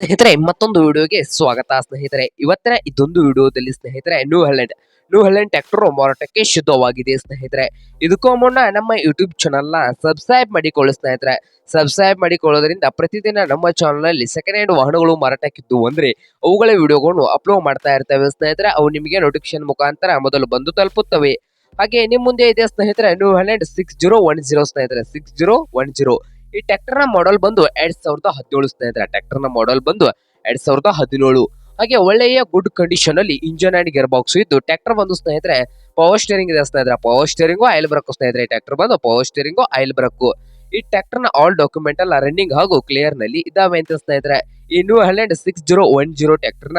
ಸ್ನೇಹಿತರೆ, ಮತ್ತೊಂದು ವಿಡಿಯೋಗೆ ಸ್ವಾಗತ. ಸ್ನೇಹಿತರೆ ಇವತ್ತಿನ ಇದೊಂದು ವಿಡಿಯೋದಲ್ಲಿ ಸ್ನೇಹಿತರೆ New Holland New Holland tractor ಮಾರಾಟಕ್ಕೆ ಶುದ್ಧವಾಗಿದೆ ಸ್ನೇಹಿತರೆ. ಇದಕ್ಕೂ ಮುನ್ನ ನಮ್ಮ ಯೂಟ್ಯೂಬ್ ಚಾನಲ್ನ ಸಬ್ಸ್ಕ್ರೈಬ್ ಮಾಡಿಕೊಳ್ಳಿ ಸ್ನೇಹಿತರೆ. ಸಬ್ಸ್ಕ್ರೈಬ್ ಮಾಡಿಕೊಳ್ಳೋದ್ರಿಂದ ಪ್ರತಿದಿನ ನಮ್ಮ ಚಾನಲ್ನಲ್ಲಿ ಸೆಕೆಂಡ್ ಹ್ಯಾಂಡ್ ವಾಹನಗಳು ಮಾರಾಟಕ್ಕಿದ್ದು ಅಂದರೆ ಅವುಗಳ ವಿಡಿಯೋಗಳನ್ನು ಅಪ್ಲೋಡ್ ಮಾಡ್ತಾ ಇರ್ತವೆ ಸ್ನೇಹಿತರೆ. ಅವು ನಿಮಗೆ ನೋಟಿಫಿಕೇಶನ್ ಮುಖಾಂತರ ಮೊದಲು ಬಂದು ತಲುಪುತ್ತವೆ. ಹಾಗೆ ನಿಮ್ಮ ಮುಂದೆ ಇದೆ ಸ್ನೇಹಿತರೆ ನ್ಯೂ ಹಲೆಂಡ್ ಸಿಕ್ಸ್ ಜೀರೋ ಸ್ನೇಹಿತರೆ. ಸಿಕ್ಸ್ ಜೀರೋ ಒನ್ ಜೀರೋ ಈ ಟ್ರ್ಯಾಕ್ಟರ್ನ ಮಾಡೆಲ್ ಬಂದು ಎರಡ್ ಸಾವಿರದ ಹದಿನೇಳು ಸ್ನೇಹಿತರೆ ಟ್ರ್ಯಾಕ್ಟರ್ನ ಮಾಡೆಲ್ ಬಂದು ಎರಡ್ ಸಾವಿರದ ಹದಿನೇಳು. ಹಾಗೆ ಒಳ್ಳೆಯ ಗುಡ್ ಕಂಡೀಷನ್ ಅಲ್ಲಿ ಇಂಜನ್ ಅಂಡ್ ಗೇರ್ ಬಾಕ್ಸ್ ಇದ್ದು ಟ್ಯಾಕ್ಟರ್ ಬಂದು ಸ್ನೇಹಿತರೆ ಪವರ್ ಸ್ಟೇರಿಂಗ್ ಇದೆ ಸ್ನೇಹಿತರೆ ಪವರ್ ಸ್ಟೇರಿಂಗು ಆಯಿಲ್ ಬ್ರಕ್ ಸ್ನೇಹಿತರೆ ಟ್ರ್ಯಾಕ್ಟರ್ ಬಂದು ಪವರ್ ಸ್ಟೇರಿಂಗು ಆಯಿಲ್ ಬ್ರಕ್ ಈ ಟ್ರ್ಯಾಕ್ಟರ್ನ ಆಲ್ ಡಾಕ್ಯುಮೆಂಟ್ ಎಲ್ಲ ರನ್ನಿಂಗ್ ಹಾಗೂ ಕ್ಲಿಯರ್ನಲ್ಲಿ ಇದಾವೆ ಅಂತ ಸ್ನೇಹಿತರೆ. ಈ New Holland six zero one zero tractor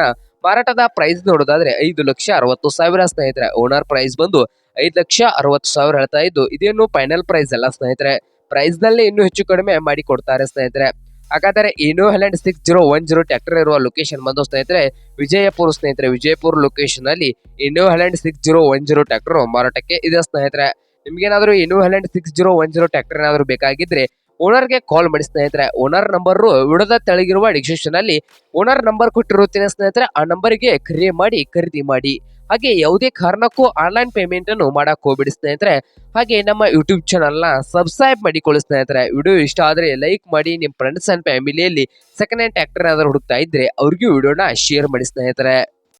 ಮಾರಾಟದ ಪ್ರೈಸ್ ನೋಡೋದಾದ್ರೆ ಐದು ಲಕ್ಷ ಅರವತ್ತು ಸಾವಿರ ಸ್ನೇಹಿತರೆ. ಓನರ್ ಪ್ರೈಸ್ ಬಂದು ಐದು ಲಕ್ಷ ಅರವತ್ತು ಸಾವಿರ ಹೇಳ್ತಾ ಇದ್ದು, ಇದೇನು ಫೈನಲ್ ಪ್ರೈಸ್ ಅಲ್ಲ ಸ್ನೇಹಿತರೆ. ಪ್ರೈಸ್ನಲ್ಲಿ ಇನ್ನೂ ಹೆಚ್ಚು ಕಡಿಮೆ ಮಾಡಿ ಕೊಡ್ತಾರೆ ಸ್ನೇಹಿತರೆ. ಹಾಗಾದರೆ New Holland six zero one zero tractor ಇರುವ ಲೊಕೇಶನ್ ಬಂದು ಸ್ನೇಹಿತರೆ, ವಿಜಯಪುರ ಸ್ನೇಹಿತರೆ, ವಿಜಯಪುರ ಲೊಕೇಶನ್ ಅಲ್ಲಿ New Holland six zero one zero tractor ಮಾರಾಟಕ್ಕೆ ಇದೆ ಸ್ನೇಹಿತರೆ. ನಿಮ್ಗೇನಾದ್ರೂ New Holland six zero one zero tractor ಏನಾದರೂ ಬೇಕಾಗಿದ್ರೆ ಓನರ್ಗೆ ಕಾಲ್ ಮಾಡಿ ಸ್ನೇಹಿತರೆ. ಓನರ್ ನಂಬರ್ ವಿಡದ ತೆಳಗಿರುವ ಡಿಸ್ಕ್ರಿಪ್ಷನ್ ಅಲ್ಲಿ ಓನರ್ ನಂಬರ್ ಕೊಟ್ಟಿರುತ್ತೇನೆ ಸ್ನೇಹಿತರೆ. ಆ ನಂಬರ್ಗೆ ಕರೆ ಮಾಡಿ, ಖರೀದಿ ಮಾಡಿ. ಹಾಗೆ ಯಾವುದೇ ಕಾರಣಕ್ಕೂ ಆನ್ಲೈನ್ ಪೇಮೆಂಟ್ ಅನ್ನು ಮಾಡಕ್ ಹೋಗ್ಬಿಡಿ ಸ್ನೇಹಿತರೆ. ಹಾಗೆ ನಮ್ಮ ಯೂಟ್ಯೂಬ್ ಚಾನಲ್ನ ಸಬ್ಸ್ಕ್ರೈಬ್ ಮಾಡಿಕೊಳ್ಳಿ ಸ್ನೇಹಿತರೆ. ವಿಡಿಯೋ ಇಷ್ಟ ಆದರೆ ಲೈಕ್ ಮಾಡಿ, ನಿಮ್ಮ ಫ್ರೆಂಡ್ಸ್ ಅಂಡ್ ಫ್ಯಾಮಿಲಿಯಲ್ಲಿ ಸೆಕೆಂಡ್ ಹ್ಯಾಂಡ್ ಟ್ರ್ಯಾಕ್ಟರ್ ಏನಾದರೂ ಹುಡುಕ್ತಾ ಇದ್ರೆ ಅವ್ರಿಗೂ ವಿಡಿಯೋನ ಶೇರ್ ಮಾಡಿ ಸ್ನೇಹಿತರೆ.